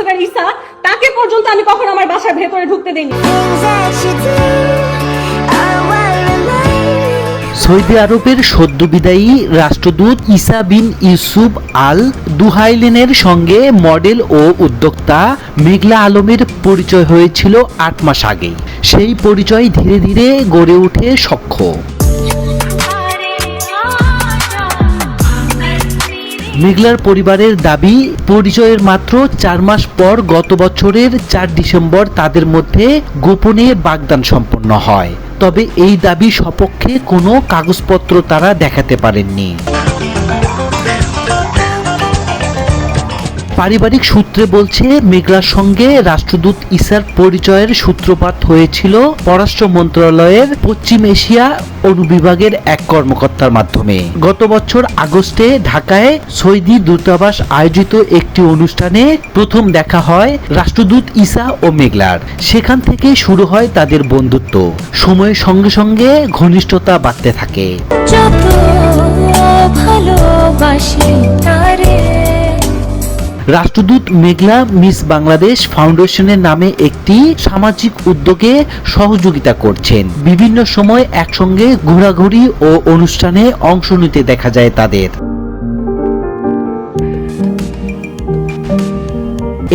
ব্লাসাগার ইসা তাকে পর্যন্ত আমি কখনো আমার বাসার ভেতরে ঢুকতে দেইনি. সৌদি আরবের সদ্য বিদায়ী রাষ্ট্রদূত ইসা বিন ইউসুফ আল দুহাইলেনের সঙ্গে মডেল ও উদ্যোক্তা মেঘলা আলমের পরিচয় হয়েছিল আট মাস আগেই। সেই পরিচয় ধীরে ধীরে গড়ে ওঠে সখ্য। মেঘলার পরিবারের দাবি, পরিচয়ের মাত্র চার মাস পর গত বছরের চার ডিসেম্বর তাদের মধ্যে গোপনে বাগদান সম্পন্ন হয়। তবে এই দাবি সপক্ষে কোনো কাগজপত্র তারা দেখাতে পারেননি। পারিবারিক সূত্রে বলছে, মেঘলার সঙ্গে রাষ্ট্রদূত ইসার পরিচয়ের সূত্রপাত হয়েছিল পররাষ্ট্র মন্ত্রণালয়ের পশ্চিম এশিয়া অনুবিভাগের এক কর্মকর্তার মাধ্যমে। গত বছর আগস্টে ঢাকায় সৌদি দূতাবাস আয়োজিত একটি অনুষ্ঠানে প্রথম দেখা হয় রাষ্ট্রদূত ইসা ও মেঘলার। সেখান থেকে শুরু হয় তাদের বন্ধুত্ব। সময়ের সঙ্গে সঙ্গে ঘনিষ্ঠতা বাড়তে থাকে। ভালোবাসি তারে রাষ্ট্রদূত মেঘলা মিস বাংলাদেশ ফাউন্ডেশনের নামে একটি সামাজিক উদ্যোগে সহযোগিতা করছেন। বিভিন্ন সময় একসঙ্গে ঘোরাঘুরি ও অনুষ্ঠানে অংশ নিতে দেখা যায় তাদের।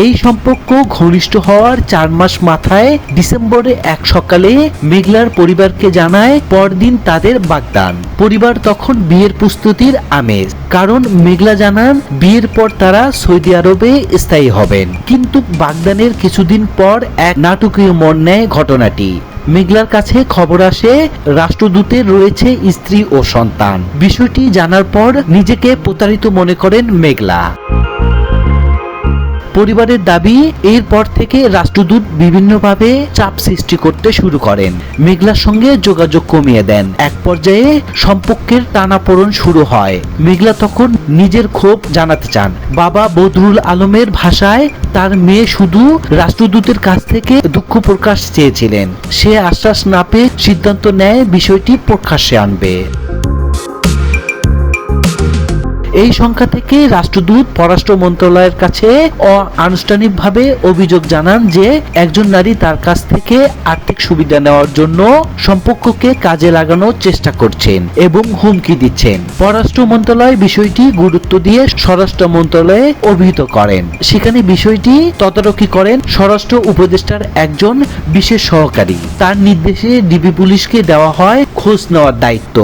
এই সম্পর্ক ঘনিষ্ঠ হওয়ার চার মাস মাথায় ডিসেম্বরে এক সকালে মেঘলার পরিবারকে জানায় পরদিন তাদের বাগদান। পরিবার তখন বিয়ের প্রস্তুতির আমেজ, কারণ মেঘলা জানান বিয়ের পর তারা সৌদি আরবে স্থায়ী হবেন। কিন্তু বাগদানের কিছুদিন পর এক নাটকীয় মন নেয় ঘটনাটি। মেঘলার কাছে খবর আসে রাষ্ট্রদূতের রয়েছে স্ত্রী ও সন্তান। বিষয়টি জানার পর নিজেকে প্রতারিত মনে করেন মেঘলা। পরিবারের দাবি, এরপর থেকে রাষ্ট্রদূত বিভিন্নভাবে চাপ সৃষ্টি করতে শুরু করেন। মেঘলার সঙ্গে যোগাযোগ কমিয়ে দেন। এক পর্যায়ে সম্পর্কের টানাপোড়ন শুরু হয়। মেঘলা তখন নিজের ক্ষোভ জানাতে চান। বাবা বদরুল আলমের ভাষায় তার মেয়ে শুধু রাষ্ট্রদূতের কাছ থেকে দুঃখ প্রকাশ চেয়েছিলেন। সে আশ্বাস না পেয়ে সিদ্ধান্ত নেয় বিষয়টি প্রকাশ্যে আনবে। এই সংখ্যা থেকে রাষ্ট্রদূত, পররাষ্ট্র মন্ত্রণালয়ের কাছে আনুষ্ঠানিকভাবে অভিযোগ জানান যে একজন নারী তার কাছ থেকে আর্থিক সুবিধা নেওয়ার জন্য সম্পর্ককে কাজে লাগানোর চেষ্টা করছেন এবং হুমকি দিচ্ছেন। পররাষ্ট্র মন্ত্রণালয় বিষয়টি গুরুত্ব দিয়ে স্বরাষ্ট্র মন্ত্রণালয়ে অভিহিত করেন। সেখানে বিষয়টি তদারকি করেন স্বরাষ্ট্র উপদেষ্টার একজন বিশেষ সহকারী। তার নির্দেশে ডিবি পুলিশকে দেওয়া হয় খোঁজ নেওয়ার দায়িত্ব।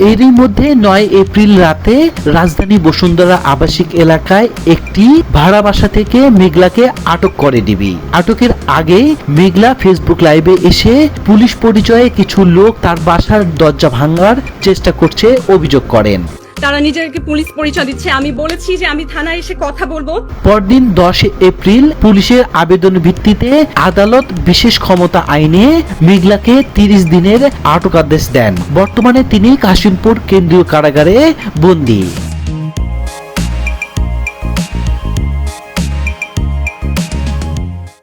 এরই মধ্যে নয় এপ্রিল রাতে রাজধানী বসুন্ধরা আবাসিক এলাকায় একটি ভাড়া বাসা থেকে মেঘলাকে আটক করে ডিবি। আটকের আগে মেঘলা ফেসবুক লাইভে এসে পুলিশ পরিচয়ে কিছু লোক তার বাসার দরজা ভাঙার চেষ্টা করছে, অভিযোগ করেন। তারা নিজেকে পুলিশ পরিচয় দিচ্ছে। আমি বলেছি যে আমি থানায় এসে কথা বলব। পরদিন দশ এপ্রিল পুলিশের আবেদন ভিত্তিতে আদালত বিশেষ ক্ষমতা আইনে মিগলাকে তিরিশ দিনের আটকাদেশ দেন। বর্তমানে তিনি কাশিমপুর কেন্দ্রীয় কারাগারে বন্দী।